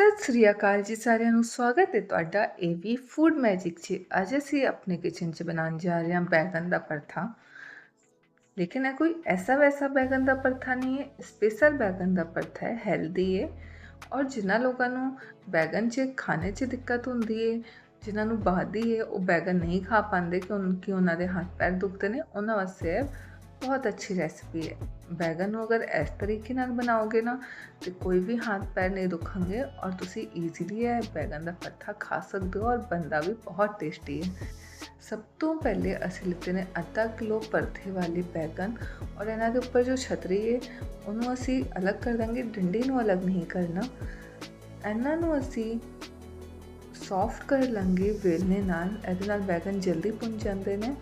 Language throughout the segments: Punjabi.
ਸਤਿ ਸ੍ਰੀ ਅਕਾਲ ਜੀ ਸਾਰਿਆਂ ਨੂੰ, ਸਵਾਗਤ ਹੈ ਤੁਹਾਡਾ ਏਵੀ ਫੂਡ ਮੈਜਿਕ 'ਚ। ਅੱਜ ਅਸੀਂ ਆਪਣੇ ਕਿਚਨ 'ਚ ਬਣਾਉਣ ਜਾ ਰਹੇ ਹਾਂ ਬੈਗਨ ਦਾ ਪਰਥਾ। ਲੇਕਿਨ ਇਹ ਕੋਈ ਐਸਾ ਵੈਸਾ ਬੈਗਨ ਦਾ ਪਰਥਾ ਨਹੀਂ ਹੈ ਸਪੈਸ਼ਲ ਬੈਗਨ ਦਾ ਪਰਥਾ ਹੈ ਹੈਲਦੀ ਹੈ। ਔਰ ਜਿਨ੍ਹਾਂ ਲੋਕਾਂ ਨੂੰ ਬੈਗਨ 'ਚ ਖਾਣੇ 'ਚ ਦਿੱਕਤ ਹੁੰਦੀ ਹੈ, ਜਿਨ੍ਹਾਂ ਨੂੰ ਬਾਦੀ ਹੈ ਉਹ ਬੈਗਨ ਨਹੀਂ ਖਾ ਪਾਉਂਦੇ ਕਿ ਉਹਨਾਂ ਦੇ ਹੱਥ ਪੈਰ ਦੁਖਦੇ ਨੇ, ਉਹਨਾਂ ਵਾਸਤੇ ਬਹੁਤ ਅੱਛੀ ਰੈਸਪੀ ਹੈ ਬੈਗਨ ਨੂੰ ਅਗਰ ਇਸ ਤਰੀਕੇ ਨਾਲ ਬਣਾਓਗੇ ਨਾ ਤੇ ਕੋਈ ਵੀ ਹੱਥ ਪੈਰ ਨਹੀਂ ਦੁਖਣਗੇ ਔਰ ਤੁਸੀਂ ਈਜ਼ੀਲੀ ਇਹ ਬੈਗਨ ਦਾ ਪਰਥਾ ਖਾ ਸਕਦੇ ਹੋ ਔਰ ਬੰਦਾ ਵੀ ਬਹੁਤ ਟੇਸਟੀ ਹੈ ਸਭ ਤੋਂ ਪਹਿਲੇ ਅਸੀਂ ਲਿੱਤੇ ਨੇ ਅੱਧਾ ਕਿਲੋ ਪਰਥੇ ਵਾਲੇ ਬੈਗਨ ਔਰ ਇਹਨਾਂ ਦੇ ਉੱਪਰ ਜੋ ਛਤਰੀ ਹੈ ਉਹਨੂੰ ਅਸੀਂ ਅਲੱਗ ਕਰ ਦਾਂਗੇ ਡੰਡੇ ਨੂੰ ਅਲੱਗ ਨਹੀਂ ਕਰਨਾ ਇਹਨਾਂ ਨੂੰ ਅਸੀਂ ਸੌਫਟ ਕਰ ਲਾਂਗੇ ਵੇਲਨੇ ਨਾਲ ਇਹਦੇ ਨਾਲ ਬੈਗਨ ਜਲਦੀ ਪੁੰਨ ਜਾਂਦੇ ਨੇ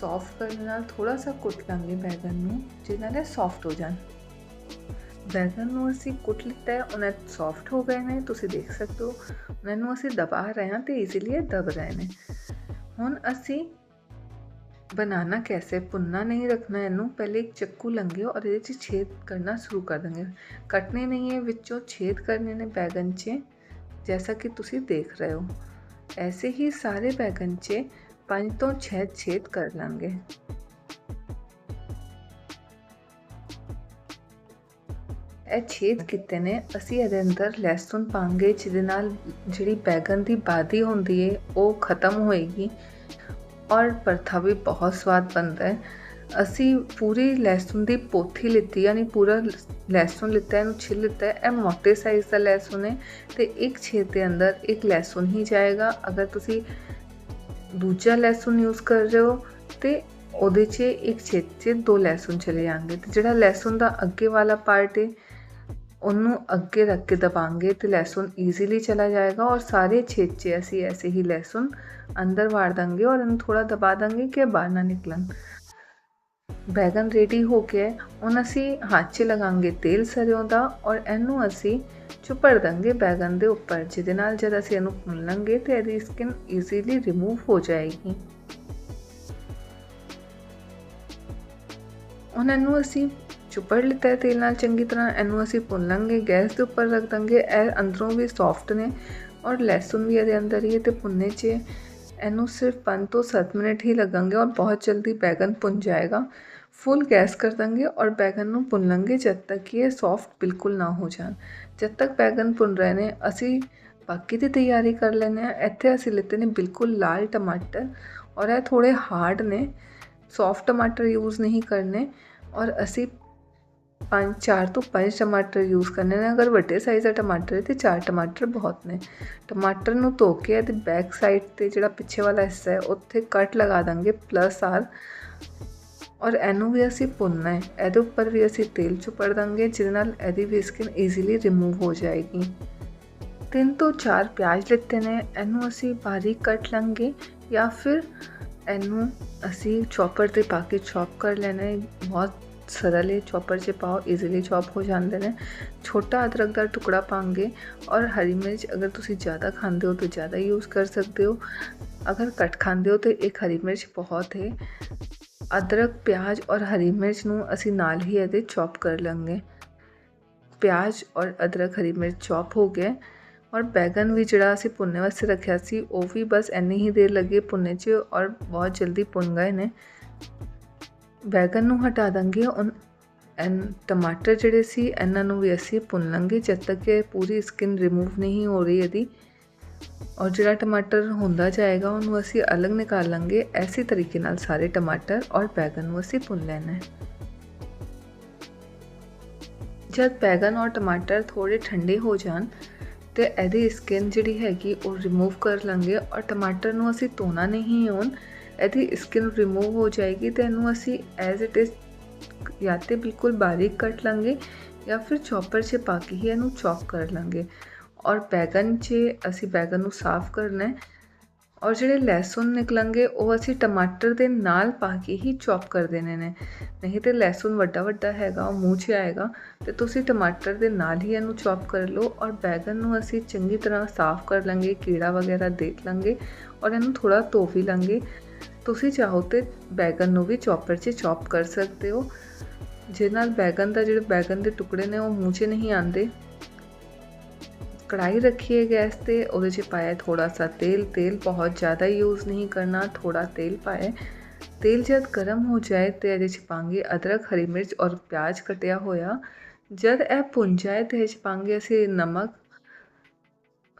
ਸੌਫਟ ਕਰਨ ਨਾਲ ਥੋੜਾ ਸਾ ਕੁੱਟ ਲਾਂਗੇ ਬੈਗਨ ਨੂੰ, ਜਿਹਨਾਂ ਨਾਲ ਸੌਫਟ ਹੋ ਜਾਣ। ਬੈਗਨ ਨੂੰ ਅਸੀਂ ਕੁੱਟ ਲਿੱਤਾ ਹੈ, ਉਹਨਾਂ ਸੌਫਟ ਹੋ ਗਏ ਨੇ, ਤੁਸੀਂ ਦੇਖ ਸਕਦੇ ਹੋ। ਉਹਨਾਂ ਨੂੰ ਅਸੀਂ ਦਬਾ ਰਹੇ ਹਾਂ ਤੇ ਇਜ਼ੀਲੀ ਇਹ ਦਬ ਰਹੇ ਨੇ। ਹੁਣ ਅਸੀਂ ਬਣਾਣਾ ਕੈਸੇ ਪੁੰਨਾ ਨਹੀਂ ਰੱਖਣਾ ਇਹਨੂੰ, ਪਹਿਲੇ ਇੱਕ ਚੱਕੂ ਲੰਗੇ ਔਰ ਇਹਦੇ 'ਚ ਛੇਦ ਕਰਨਾ ਸ਼ੁਰੂ ਕਰ ਦਾਂਗੇ ਕੱਟਨੇ ਨਹੀਂ ਹੈ, ਵਿੱਚੋਂ ਛੇਦ ਕਰਨੇ ਨੇ ਬੈਗਨ 'ਚ, ਜੈਸਾ ਕਿ ਤੁਸੀਂ ਦੇਖ ਰਹੇ ਹੋ। ਐਸੇ ਹੀ ਸਾਰੇ ਬੈਗਨ 'ਚ ਪੰਜ ਤੋਂ 6 ਛੇਦ ਕਰ ਲਾਂਗੇ। ਇਹ ਛੇਦ ਕੀਤੇ ਨੇ, ਅਸੀਂ ਇਹਦੇ ਅੰਦਰ ਲਸਣ ਪਾਵਾਂਗੇ, ਜਿਹਦੇ ਨਾਲ ਜਿਹੜੀ ਬੈਗਨ ਦੀ ਬਾਦੀ ਹੁੰਦੀ ਹੈ ਉਹ ਖਤਮ ਹੋਏਗੀ ਔਰ ਪਰਥਾ ਵੀ ਬਹੁਤ ਸਵਾਦ ਬਣਦਾ ਹੈ ਅਸੀਂ ਪੂਰੀ ਲਹਿਸੁਨ ਦੀ ਪੋਥੀ ਲਿੱਤੀ, ਯਾਨੀ ਪੂਰਾ ਲਸਣ ਲਿੱਤਾ, ਇਹਨੂੰ ਛਿੱਲ ਲਿੱਤਾ ਇਹ ਮੋਟੇ ਸਾਈਜ਼ ਦਾ ਲਸਣ ਹੈ ਤੇ ਇੱਕ ਛੇਦ ਦੇ ਅੰਦਰ ਇੱਕ ਲਹਿਸੁਨ ਹੀ ਜਾਏਗਾ। ਅਗਰ ਤੁਸੀਂ ਦੂਜਾ ਲਸਣ ਯੂਜ਼ ਕਰ ਰਹੇ ਹੋ ਤੇ ਉਹਦੇ 'ਚ ਇੱਕ ਛੇਦ 'ਚ ਦੋ ਲਸਣ ਚਲੇ ਜਾਣਗੇ ਤੇ ਜਿਹੜਾ ਲਸਣ ਦਾ ਅੱਗੇ ਵਾਲਾ ਪਾਰਟ ਹੈ ਉਹਨੂੰ ਅੱਗੇ ਰੱਖ ਕੇ ਦਬਾਂਗੇ ਤੇ ਲਸਣ ਈਜ਼ੀਲੀ ਚਲਾ ਜਾਏਗਾ ਔਰ ਸਾਰੇ ਛੇਦ 'ਚ ਅਸੀਂ ਐਸੇ ਹੀ ਲਸਣ ਅੰਦਰ ਵਾੜ ਦਾਂਗੇ ਔਰ ਇਹਨੂੰ ਥੋੜਾ ਦਬਾ ਦਾਂਗੇ ਕਿ ਬਾਹਰ ਨਾ ਨਿਕਲਣ। ਬੈਗਨ ਰੈਡੀ ਹੋ ਗਿਆ ਹੁਣ ਅਸੀਂ ਹੱਥ 'ਚ ਲਗਾਂਗੇ ਤੇਲ ਸਰੋਂ ਦਾ ਔਰ ਇਹਨੂੰ ਅਸੀਂ ਚੁਪੜ ਦਾਂਗੇ ਬੈਗਨ ਦੇ ਉੱਪਰ, ਜਿਹਦੇ ਨਾਲ ਜਦ ਅਸੀਂ ਇਹਨੂੰ ਭੁੰਨ ਲਾਂਗੇ ਤੇ ਇਹਦੀ ਸਕਿਨ ਈਜ਼ੀਲੀ ਰਿਮੂਵ ਹੋ ਜਾਏਗੀ। ਉਹਨਾਂ ਨੂੰ ਅਸੀਂ ਚੁਪੜ ਲਿੱਤਾ ਤੇਲ ਨਾਲ, ਚੰਗੀ ਤਰ੍ਹਾਂ ਇਹਨੂੰ ਅਸੀਂ ਭੁੰਨ ਲਾਂਗੇ, ਗੈਸ ਦੇ ਉੱਪਰ ਰੱਖ ਦਾਂਗੇ। ਇਹ ਅੰਦਰੋਂ ਵੀ ਸੌਫਟ ਨੇ ਔਰ ਲਸਣ ਵੀ ਇਹਦੇ ਅੰਦਰ ਹੀ ਹੈ ਤੇ ਭੁੰਨੇ 'ਚ ਇਹਨੂੰ ਸਿਰਫ 5 ਤੋਂ 7 ਮਿੰਟ ਹੀ ਲੱਗਣਗੇ ਔਰ ਬਹੁਤ ਜਲਦੀ ਬੈਗਨ ਭੁੰਨ ਜਾਏਗਾ। ਫੁੱਲ ਗੈਸ ਕਰ ਦਾਂਗੇ ਔਰ ਬੈਗਨ ਨੂੰ ਭੁੰਨ ਲਾਂਗੇ ਜਦ ਤੱਕ ਕਿ ਇਹ ਸੌਫਟ ਬਿਲਕੁਲ ਨਾ ਹੋ ਜਾਣ। ਜਦ ਤੱਕ ਬੈਗਨ ਭੁੰਨ ਰਹੇ ਨੇ, ਅਸੀਂ ਬਾਕੀ ਦੀ ਤਿਆਰੀ ਕਰ ਲੈਨੇ ਆ ਇੱਥੇ ਅਸੀਂ ਲਿੱਤੇ ਨੇ ਬਿਲਕੁਲ ਲਾਲ ਟਮਾਟਰ ਔਰ ਇਹ ਥੋੜੇ ਹਾਰਡ ਨੇ। ਸੌਫਟ ਟਮਾਟਰ ਯੂਜ਼ ਨਹੀਂ ਕਰਨੇ ਔਰ ਅਸੀਂ ਪੰਜ, ਚਾਰ ਤੋਂ ਪੰਜ ਟਮਾਟਰ ਯੂਜ਼ ਕਰਨੇ ਨੇ। ਅਗਰ ਵੱਡੇ ਸਾਈਜ਼ ਦਾ ਟਮਾਟਰ ਹੈ ਤੇ ਚਾਰ ਟਮਾਟਰ ਬਹੁਤ ਨੇ। ਟਮਾਟਰ ਨੂੰ ਧੋ ਕੇ ਇਹਦੇ ਬੈਕ ਸਾਈਡ ਤੇ ਜਿਹੜਾ ਪਿੱਛੇ ਵਾਲਾ ਹਿੱਸਾ ਹੈ, ਉੱਥੇ ਕੱਟ ਲਗਾ ਦਾਂਗੇ ਪਲੱਸ ਆਰ ਔਰ ਇਹਨੂੰ ਵੀ ਅਸੀਂ ਭੁੰਨਣਾ ਹੈ। ਇਹਦੇ ਉੱਪਰ ਵੀ ਅਸੀਂ ਤੇਲ ਚੁਪੜ ਦਾਂਗੇ, ਜਿਹਦੇ ਨਾਲ ਇਹਦੀ ਵੀ ਸਕਿਨ ਈਜ਼ੀਲੀ ਰਿਮੂਵ ਹੋ ਜਾਏਗੀ। ਤਿੰਨ ਤੋਂ ਚਾਰ ਪਿਆਜ਼ ਲਿੱਤੇ ਨੇ। ਇਹਨੂੰ ਅਸੀਂ ਬਾਰੀਕ ਕੱਟ ਲਾਂਗੇ ਜਾਂ ਫਿਰ ਇਹਨੂੰ ਅਸੀਂ ਚੌਪਰ ਤੇ ਪਾ ਕੇ ਚੌਪ ਕਰ ਲੈਣਾ ਹੈ। ਬਹੁਤ ਸਰਲ ਹੈ ਚੌਪਰ 'ਚ ਪਾਓ ਈਜ਼ੀਲੀ ਚੌਪ ਹੋ ਜਾਂਦੇ ਨੇ ਛੋਟਾ ਅਦਰਕ ਦਾ ਟੁਕੜਾ ਪਾਉਂਗੇ ਔਰ ਹਰੀ ਮਿਰਚ ਅਗਰ ਤੁਸੀਂ ਜ਼ਿਆਦਾ ਖਾਂਦੇ ਹੋ ਤਾਂ ਜ਼ਿਆਦਾ ਯੂਜ਼ ਕਰ ਸਕਦੇ ਹੋ ਅਗਰ ਘੱਟ ਖਾਂਦੇ ਹੋ ਤਾਂ ਇੱਕ ਹਰੀ ਮਿਰਚ ਬਹੁਤ ਹੈ ਅਦਰਕ ਪਿਆਜ਼ ਔਰ ਹਰੀ ਮਿਰਚ ਨੂੰ ਅਸੀਂ ਨਾਲ ਹੀ ਇਹਦੇ ਚੌਪ ਕਰ ਲਾਂਗੇ ਪਿਆਜ਼ ਔਰ ਅਦਰਕ ਹਰੀ ਮਿਰਚ ਚੌਪ ਹੋ ਗਏ ਔਰ ਬੈਗਨ ਵੀ ਜਿਹੜਾ ਅਸੀਂ ਪੁੰਨੇ ਵਾਸਤੇ ਰੱਖਿਆ ਸੀ ਉਹ ਵੀ ਬਸ ਇੰਨੀ ਹੀ ਦੇਰ ਲੱਗੇ ਪੁੰਨੇ 'ਚ ਔਰ ਬਹੁਤ ਜਲਦੀ ਪੁੰਨ ਗਏ ਨੇ ਬੈਗਨ ਨੂੰ ਹਟਾ ਦਾਂਗੇ ਔਰ ਐਨ ਟਮਾਟਰ ਜਿਹੜੇ ਸੀ, ਇਹਨਾਂ ਨੂੰ ਵੀ ਅਸੀਂ ਭੁੰਨ ਲਾਂਗੇ, ਜਦ ਤੱਕ ਕਿ ਪੂਰੀ ਸਕਿਨ ਰਿਮੂਵ ਨਹੀਂ ਹੋ ਰਹੀ ਇਹਦੀ। ਔਰ ਜਿਹੜਾ ਟਮਾਟਰ ਹੁੰਦਾ ਜਾਏਗਾ, ਉਹਨੂੰ ਅਸੀਂ ਅਲੱਗ ਨਿਕਾਲ ਲਾਂਗੇ। ਐਸੀ ਤਰੀਕੇ ਨਾਲ ਸਾਰੇ ਟਮਾਟਰ ਔਰ ਬੈਗਨ ਨੂੰ ਅਸੀਂ ਭੁੰਨ ਲੈਣਾ ਹੈ। ਜਦ ਬੈਗਨ ਔਰ ਟਮਾਟਰ ਥੋੜੇ ਠੰਡੇ ਹੋ ਜਾਣ, ਤੇ ਇਹਦੀ ਸਕਿਨ ਜਿਹੜੀ ਹੈਗੀ, ਉਹ ਰਿਮੂਵ ਕਰ ਲਾਂਗੇ। ਔਰ ਟਮਾਟਰ ਨੂੰ ਅਸੀਂ ਧੋਣਾ ਨਹੀਂ ਹੁਣ। ਇਹਦੀ ਸਕਿਨ ਰਿਮੂਵ ਹੋ ਜਾਏਗੀ, ਤੇ ਇਹਨੂੰ ਅਸੀਂ ਐਜ਼ ਇਟ ਇਜ਼ ਜਾਂ ਤੇ ਬਿਲਕੁਲ ਬਾਰੀਕ ਕੱਟ ਲਾਂਗੇ ਜਾਂ ਫਿਰ ਚੌਪਰ 'ਚ ਪਾ ਕੇ ਹੀ ਇਹਨੂੰ ਚੌਪ ਕਰ ਲਾਂਗੇ। ਔਰ ਬੈਗਨ 'ਚ ਅਸੀਂ ਬੈਗਨ ਨੂੰ ਸਾਫ਼ ਕਰਨਾ ਹੈ। ਔਰ ਜਿਹੜੇ ਲਹਸਨ ਨਿਕਲਣਗੇ, ਉਹ ਅਸੀਂ ਟਮਾਟਰ ਦੇ ਨਾਲ ਪਾ ਕੇ ਹੀ ਚੌਪ ਕਰ ਦੇਣੇ ਨੇ। ਨਹੀਂ ਤੇ ਲਹਿਸੁਨ ਵੱਡਾ ਵੱਡਾ ਹੈਗਾ, ਉਹ ਮੂੰਹ 'ਚ ਆਏਗਾ, ਤੇ ਤੁਸੀਂ ਟਮਾਟਰ ਦੇ ਨਾਲ ਹੀ ਇਹਨੂੰ ਚੌਪ ਕਰ ਲਓ। ਔਰ ਬੈਗਨ ਨੂੰ ਅਸੀਂ ਚੰਗੀ ਤਰ੍ਹਾਂ ਸਾਫ਼ ਕਰ ਲਾਂਗੇ, ਕੀੜਾ ਵਗੈਰਾ ਦੇਖ ਲਾਂਗੇ। ਔਰ ਇਹਨੂੰ ਥੋੜਾ ਧੋ ਵੀ ਲਾਂਗੇ। ਤੁਸੀਂ ਚਾਹੋ ਤੇ ਬੈਗਨ ਨੂੰ ਵੀ ਚੌਪਰ 'ਚ ਚੌਪ ਕਰ ਸਕਦੇ ਹੋ। ਜਿਹਦੇ ਨਾਲ ਬੈਗਨ ਦਾ ਜਿਹੜੇ ਬੈਗਨ ਦੇ ਟੁਕੜੇ ਨੇ ਉਹ ਮੂੰਹ 'ਚ ਨਹੀਂ ਆਉਂਦੇ। ਕੜਾਈ ਰੱਖੀਏ ਗੈਸ ਤੇ, ਉਹਦੇ 'ਚ ਪਾਇਆ ਥੋੜਾ ਸਾ ਤੇਲ। ਤੇਲ ਬਹੁਤ ਜ਼ਿਆਦਾ ਯੂਜ਼ ਨਹੀਂ ਕਰਨਾ ਥੋੜਾ ਤੇਲ ਪਾਇਆ। ਤੇਲ ਜਦ ਗਰਮ ਹੋ ਜਾਏ ਤੇ ਇਹਦੇ 'ਚ ਪਾਂਗੇ ਅਦਰਕ, ਹਰੀ ਮਿਰਚ ਔਰ ਪਿਆਜ਼ ਕਟਿਆ ਹੋਇਆ। ਜਦ ਇਹ ਭੁੰਨ ਜਾਏ ਤੇ ਇਹ 'ਚ ਪਾਂਗੇ ਅਸੀਂ ਨਮਕ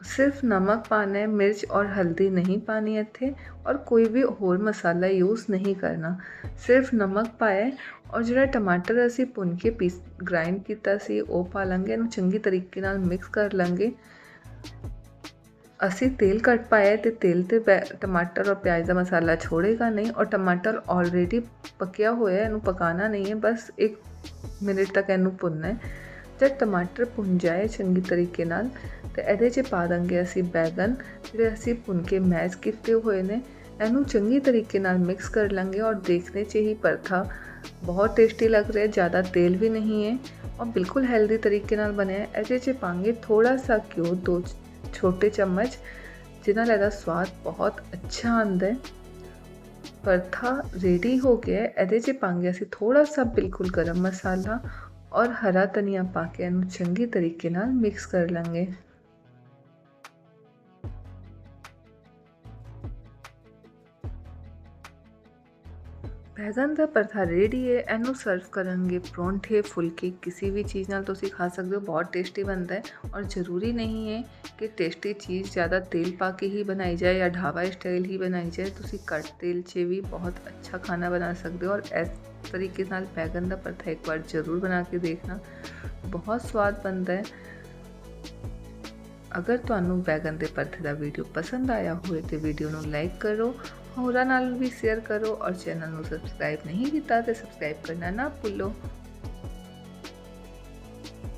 ਸਿਰਫ ਨਮਕ ਪਾਣਾ ਹੈ, ਮਿਰਚ ਔਰ ਹਲਦੀ ਨਹੀਂ ਪਾਣੀ ਇੱਥੇ ਔਰ ਕੋਈ ਵੀ ਹੋਰ ਮਸਾਲਾ ਯੂਜ਼ ਨਹੀਂ ਕਰਨਾ। ਸਿਰਫ ਨਮਕ ਪਾਇਆ ਔਰ ਜਿਹੜਾ ਟਮਾਟਰ ਅਸੀਂ ਭੁੰਨ ਕੇ ਪੀਸ ਗ੍ਰਾਈਂਡ ਕੀਤਾ ਸੀ, ਉਹ ਪਾ ਲਾਂਗੇ, ਇਹਨੂੰ ਚੰਗੀ ਤਰੀਕੇ ਨਾਲ ਮਿਕਸ ਕਰ ਲਾਂਗੇ। ਅਸੀਂ ਤੇਲ ਘੱਟ ਪਾਇਆ ਤੇ ਤੇਲ ਤੇ ਟਮਾਟਰ ਔਰ ਪਿਆਜ਼ ਦਾ ਮਸਾਲਾ ਛੋੜੇਗਾ ਨਹੀਂ ਔਰ ਟਮਾਟਰ ਆਲਰੇਡੀ ਪੱਕਿਆ ਹੋਇਆ ਇਹਨੂੰ ਪਕਾਣਾ ਨਹੀਂ ਹੈ, ਬਸ 1 ਮਿੰਟ ਤੱਕ ਇਹਨੂੰ ਭੁੰਨਣਾ ਹੈ। ਜਦ ਟਮਾਟਰ ਭੁੰਨ ਜਾਏ ਚੰਗੀ ਤਰੀਕੇ ਨਾਲ ਤੇ ਇਹਦੇ 'ਚ ਪਾ ਦਾਂਗੇ ਅਸੀਂ ਬੈਗਨ, ਜਿਹੜੇ ਅਸੀਂ ਭੁੰਨ ਕੇ ਮੈਸ਼ ਕੀਤੇ ਹੋਏ ਨੇ, ਇਹਨੂੰ ਚੰਗੀ ਤਰੀਕੇ ਨਾਲ ਮਿਕਸ ਕਰ ਲਾਂਗੇ ਔਰ ਦੇਖਣੇ 'ਚ ਹੀ ਪਰਥਾ ਬਹੁਤ ਟੇਸਟੀ ਲੱਗ ਰਿਹਾ, ਜ਼ਿਆਦਾ ਤੇਲ ਵੀ ਨਹੀਂ ਹੈ ਔਰ ਬਿਲਕੁਲ ਹੈਲਦੀ ਤਰੀਕੇ ਨਾਲ ਬਣਿਆ। ਇਹਦੇ 'ਚ ਪਾਂਗੇ ਥੋੜਾ ਸਾ ਘਿਓ, ਦੋ ਛੋਟੇ ਚਮਚ ਜਿਹਨਾਂ ਨਾਲ ਇਹਦਾ ਸਵਾਦ ਬਹੁਤ ਅੱਛਾ ਆਉਂਦਾ ਹੈ। ਪਰਥਾ ਰੈਡੀ ਹੋ ਗਿਆ ਇਹਦੇ 'ਚ ਪਾਂਗੇ ਅਸੀਂ ਥੋੜਾ ਸਾ ਬਿਲਕੁਲ ਗਰਮ ਮਸਾਲਾ ਔਰ ਹਰਾ ਧਨੀਆ ਪਾ ਕੇ ਇਹਨੂੰ ਚੰਗੀ ਤਰੀਕੇ ਨਾਲ ਮਿਕਸ ਕਰ ਲਾਂਗੇ। ਬੈਗਨ ਦਾ ਪਰਥਾ ਰੈਡੀ ਹੈ, ਇਹਨੂੰ ਸਰਵ ਕਰਨਗੇ ਪਰੌਂਠੇ, ਫੁਲਕੇ, ਕਿਸੇ ਵੀ ਚੀਜ਼ ਨਾਲ ਤੁਸੀਂ ਖਾ ਸਕਦੇ ਹੋ, ਬਹੁਤ ਟੇਸਟੀ ਬਣਦਾ ਹੈ ਔਰ ਜ਼ਰੂਰੀ ਨਹੀਂ ਹੈ ਕਿ ਟੇਸਟੀ ਚੀਜ਼ ਜ਼ਿਆਦਾ ਤੇਲ ਪਾ ਕੇ ਹੀ ਬਣਾਈ ਜਾਏ ਜਾਂ ਢਾਬਾ ਸਟਾਈਲ ਹੀ ਬਣਾਈ ਜਾਏ, ਤੁਸੀਂ ਘੱਟ ਤੇਲ 'ਚ ਵੀ ਬਹੁਤ ਅੱਛਾ ਖਾਣਾ ਬਣਾ ਸਕਦੇ ਹੋ ਔਰ ਇਸ ਤਰੀਕੇ ਨਾਲ ਬੈਗਨ ਦਾ ਪਰਥਾ ਇੱਕ ਵਾਰ ਜ਼ਰੂਰ ਬਣਾ ਕੇ ਦੇਖਣਾ, ਬਹੁਤ ਸਵਾਦ ਬਣਦਾ ਹੈ। ਅਗਰ ਤੁਹਾਨੂੰ ਬੈਗਨ ਦੇ ਪਰਥੇ ਦਾ ਵੀਡੀਓ ਪਸੰਦ ਆਇਆ ਹੋਵੇ ਤੇ ਵੀਡੀਓ ਨੂੰ ਲਾਈਕ ਕਰੋ ਹੋਰਾਂ ਨਾਲ ਵੀ ਸ਼ੇਅਰ ਕਰੋ ਔਰ ਚੈਨਲ ਨੂੰ ਸਬਸਕ੍ਰਾਈਬ ਨਹੀਂ ਕੀਤਾ ਤੇ ਸਬਸਕ੍ਰਾਈਬ ਕਰਨਾ ਨਾ ਭੁੱਲੋ।